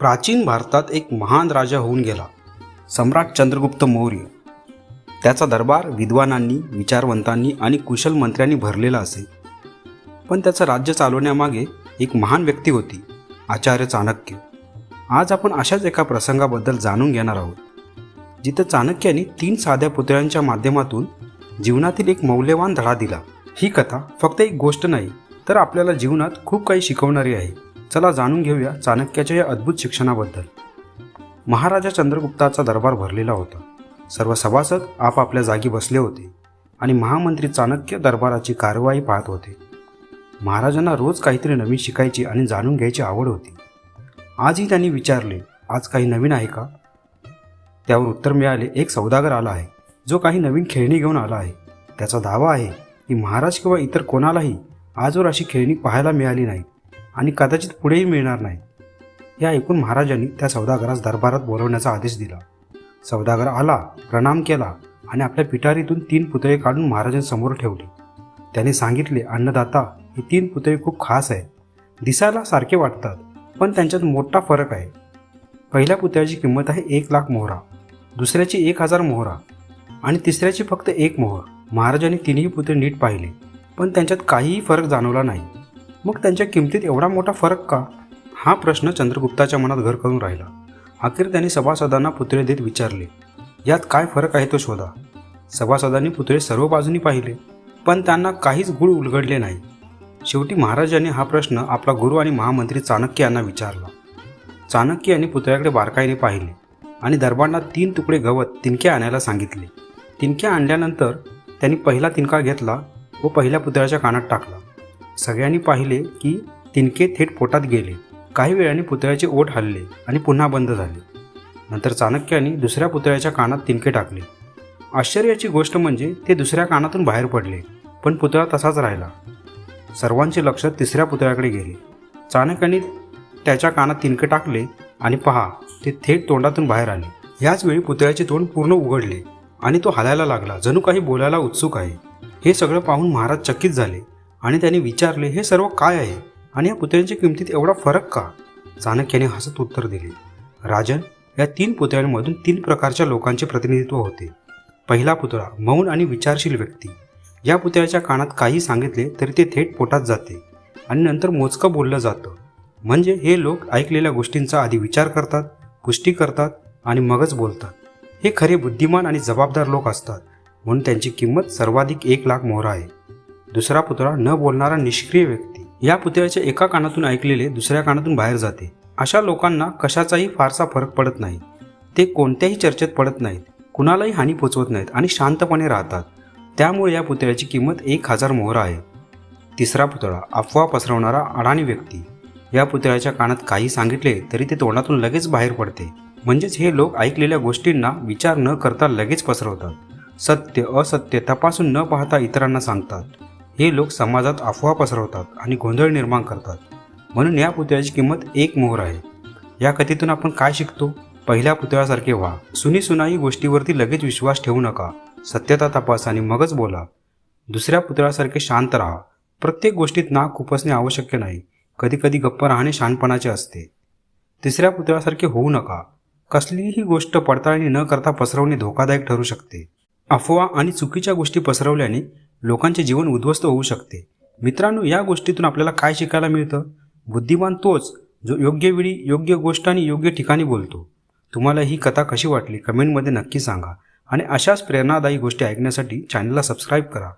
प्राचीन भारतात एक महान राजा होऊन गेला सम्राट चंद्रगुप्त मौर्य. त्याचा दरबार विद्वानांनी विचारवंतांनी आणि कुशल मंत्र्यांनी भरलेला असे. पण त्याचं राज्य चालवण्यामागे एक महान व्यक्ती होती आचार्य चाणक्य. आज आपण अशाच एका प्रसंगाबद्दल जाणून घेणार आहोत जिथं चाणक्याने तीन साध्या पुतळ्यांच्या माध्यमातून जीवनातील एक मौल्यवान धडा दिला. ही कथा फक्त एक गोष्ट नाही तर आपल्याला जीवनात खूप काही शिकवणारी आहे. चला जाणून घेऊया चाणक्याच्या या अद्भुत शिक्षणाबद्दल. महाराजा चंद्रगुप्ताचा दरबार भरलेला होता. सर्व सभासद आपापल्या जागी बसले होते आणि महामंत्री चाणक्य दरबाराची कारवाई पाहत होते. महाराजांना रोज काहीतरी नवीन शिकायची आणि जाणून घ्यायची आवड होती. आजही त्यांनी विचारले आज काही नवीन आहे का? त्यावर उत्तर मिळाले एक सौदागर आला आहे. जो काही नवीन खेळणी घेऊन आला आहे. त्याचा दावा आहे की महाराज किंवा इतर कोणालाही आजवर अशी खेळणी पाहायला मिळाली नाही आणि कदाचित पुढेही मिळणार नाही. हे ऐकून महाराजांनी त्या सौदागरास दरबारात बोलवण्याचा आदेश दिला. सौदागर आला प्रणाम केला आणि आपल्या पिटारीतून तीन पुतळे काढून महाराजांसमोर ठेवले. त्याने सांगितले अन्नदाता हे तीन पुतळे खूप खास आहेत. दिसायला सारखे वाटतात पण त्यांच्यात मोठा फरक आहे. पहिल्या पुतळ्याची किंमत आहे एक लाख मोहरा दुसऱ्याची एक हजार मोहरा आणि तिसऱ्याची फक्त एक मोहर. महाराजांनी तिन्ही पुतळे नीट पाहिले पण त्यांच्यात काहीही फरक जाणवला नाही. मग त्यांच्या किमतीत एवढा मोठा फरक का? हा प्रश्न चंद्रगुप्ताच्या मनात घर करून राहिला. अखेर त्यांनी सभासदांना पुतळे देत विचारले यात काय फरक आहे तो शोधा? सभासदांनी पुतळे सर्व बाजूनी पाहिले पण त्यांना काहीच गुळ उलगडले नाही. शेवटी महाराजांनी हा प्रश्न आपला गुरु आणि महामंत्री चाणक्य यांना विचारला. चाणक्य यांनी पुतळ्याकडे बारकाईने पाहिले आणि दरबारांना तीन तुकडे गवत तिनके आणायला सांगितले. तिनके आणल्यानंतर त्यांनी पहिला तिनका घेतला व पहिल्या पुतळ्याच्या कानात टाकला. सगळ्यांनी पाहिले की तिनके थेट पोटात गेले. काही वेळाने पुतळ्याचे ओठ हलले आणि पुन्हा बंद झाले. नंतर चाणक्याने दुसऱ्या पुतळ्याच्या कानात तिनके टाकले. आश्चर्याची गोष्ट म्हणजे ते दुसऱ्या कानातून बाहेर पडले पण पुतळा तसाच राहिला. सर्वांचे लक्ष तिसऱ्या पुतळ्याकडे गेले. चाणक्याने त्याच्या कानात तिनके टाकले आणि पहा ते थेट तोंडातून बाहेर आले. ह्याच वेळी पुतळ्याचे तोंड पूर्ण उघडले आणि तो हलायला लागला. जणू काही बोलायला उत्सुक आहे. हे सगळं पाहून महाराज चकित झाले. आणि त्याने विचारले हे सर्व काय आहे? आणि या पुतळ्यांच्या किमतीत एवढा फरक का? चाणक्याने हसत उत्तर दिले राजन या तीन पुतळ्यांमधून तीन प्रकारच्या लोकांचे प्रतिनिधित्व होते. पहिला पुतळा मौन आणि विचारशील व्यक्ती. या पुतळ्याच्या कानात काही सांगितले तरी ते थेट पोटात जाते आणि नंतर मोजकं बोललं जातं. म्हणजे हे लोक ऐकलेल्या गोष्टींचा आधी विचार करतात पुष्टी करतात आणि मगच बोलतात. हे खरे बुद्धिमान आणि जबाबदार लोक असतात. म्हणून त्यांची किंमत सर्वाधिक एक लाख मोहरा आहे. दुसरा पुतळा न बोलणारा निष्क्रिय व्यक्ती. या पुतळ्याच्या एका कानातून ऐकलेले दुसऱ्या कानातून बाहेर जाते. अशा लोकांना कशाचाही फारसा फरक पडत नाही. ते कोणत्याही चर्चेत पडत नाहीत. कुणालाही हानी पोचवत नाहीत आणि शांतपणे राहतात. त्यामुळे या पुतळ्याची किंमत एक हजार मोहर आहे. तिसरा पुतळा अफवा पसरवणारा अडाणी व्यक्ती. या पुतळ्याच्या कानात काही सांगितले तरी ते तोंडातून लगेच बाहेर पडते. म्हणजेच हे लोक ऐकलेल्या गोष्टींना विचार न करता लगेच पसरवतात. सत्य असत्य तपासून न पाहता इतरांना सांगतात. हे लोक समाजात अफवा पसरवतात आणि गोंधळ निर्माण करतात. म्हणून या पुतळ्याची किंमत एक मोहर आहे. या कथेतून आपण काय शिकतो? पहिल्या पुतळ्यासारखे व्हा. सुनी सुनाई गोष्टीवरती लगेच विश्वास ठेवू नका. सत्यता तपास आणि मगच बोला. दुसऱ्या पुतळ्यासारखे शांत राहा. प्रत्येक गोष्टीत नाक खुपसणे आवश्यक नाही. कधीकधी गप्प राहणे शानपणाचे असते. तिसऱ्या पुतळ्यासारखे होऊ नका. कसलीही गोष्ट पडताळणी न करता पसरवणे धोकादायक ठरू शकते. अफवा आणि चुकीच्या गोष्टी पसरवल्याने लोकांचे जीवन उद्ध्वस्त होऊ शकते. मित्रांनो या गोष्टीतून आपल्याला काय शिकायला मिळतं? बुद्धिमान तोच जो योग्य वेळी योग्य गोष्ट आणि योग्य ठिकाणी बोलतो. तुम्हाला ही कथा कशी वाटली? कमेंटमध्ये नक्की सांगा. आणि अशाच प्रेरणादायी गोष्टी ऐकण्यासाठी चॅनलला सबस्क्राईब करा.